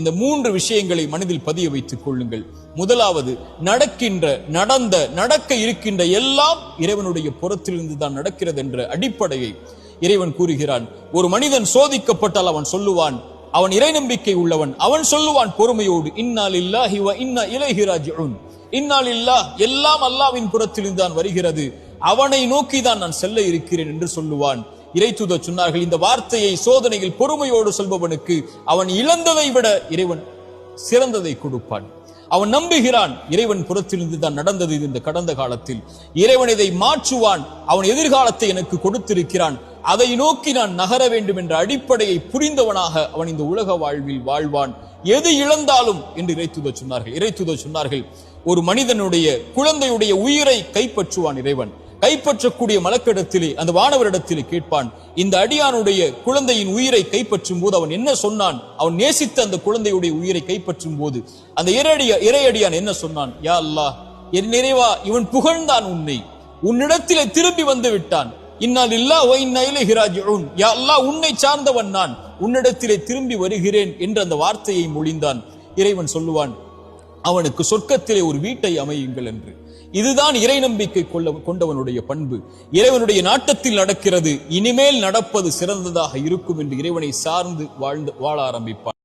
இந்த மூன்று விஷயங்களை மனதில் பதிய வைத்துக் கொள்ளுங்கள். முதலாவது நடக்கின்ற நடந்த நடக்க இருக்கின்ற எல்லாம் இறைவனுடைய புறத்திலிருந்து தான் நடக்கிறது என்ற அடிப்படையை இறைவன் கூறுகிறான். ஒரு மனிதன் சோதிக்கப்பட்டால் அவன் சொல்லுவான் அவன் இறை நம்பிக்கை உள்ளவன் அவன் சொல்லுவான் பொறுமையோடு இன்னால் இல்லாஹி வ இன்னா இலகிராஜ் இன்னால் இல்லாஹ் எல்லாம் அல்லாவின் புறத்திலிருந்து தான் வருகிறது. அவனை நோக்கி தான் நான் செல்ல இருக்கிறேன் என்று சொல்லுவான். இறைத்துத சொன்னார்கள் இந்த வார்த்தையை சோதனையில் பொறுமையோடு சொல்பவனுக்கு அவன் இழந்ததை விட இறைவன் சிறந்ததை கொடுப்பான். அவன் நம்புகிறான் இறைவன் புறத்திலிருந்து தான் நடந்தது இது இந்த கடந்த காலத்தில். இறைவன் இதை மாற்றுவான் அவன் எதிர்காலத்தை எனக்கு கொடுத்திருக்கிறான். அதை நோக்கி நான் நகர வேண்டும் என்ற அடிப்படையை புரிந்தவனாக அவன் இந்த உலக வாழ்வில் வாழ்வான். எது இழந்தாலும் என்று இறைத்துத சொன்னார்கள். இறைத்துத சொன்னார்கள் ஒரு மனிதனுடைய குழந்தையுடைய உயிரை கைப்பற்றுவான் இறைவன். கைப்பற்றக்கூடிய மலக்கிடத்திலே அந்த வானவரிடத்திலே கேட்பான் இந்த அடியானுடைய குழந்தையின் உயிரை கைப்பற்றும் போது அவன் என்ன சொன்னான்? அவன் நேசித்த அந்த குழந்தையுடைய உயிரை கைப்பற்றும் போது அந்த இறையடிய இறையடியான் என்ன சொன்னான்? யா அல்லாஹ் என் நிறைவா இவன் புகழ்ந்தான் உன்னை. உன்னிடத்திலே திரும்பி வந்து விட்டான். இன்னால் இல்லா ஓ இன்னா யா அல்லா உன்னை சார்ந்தவன் நான். உன்னிடத்திலே திரும்பி வருகிறேன் என்று அந்த வார்த்தையை மொழிந்தான். இறைவன் சொல்லுவான் அவனுக்கு சொர்க்கத்திலே ஒரு வீட்டை அமையுங்கள் என்று. இதுதான் இறை நம்பிக்கை கொள்ள கொண்டவனுடைய பண்பு. இறைவனுடைய நாட்டத்தில் நடக்கிறது இனிமேல் நடப்பது சிறந்ததாக இருக்கும் என்று இறைவனை சார்ந்து வாழ்ந்து வாழ ஆரம்பிப்பான்.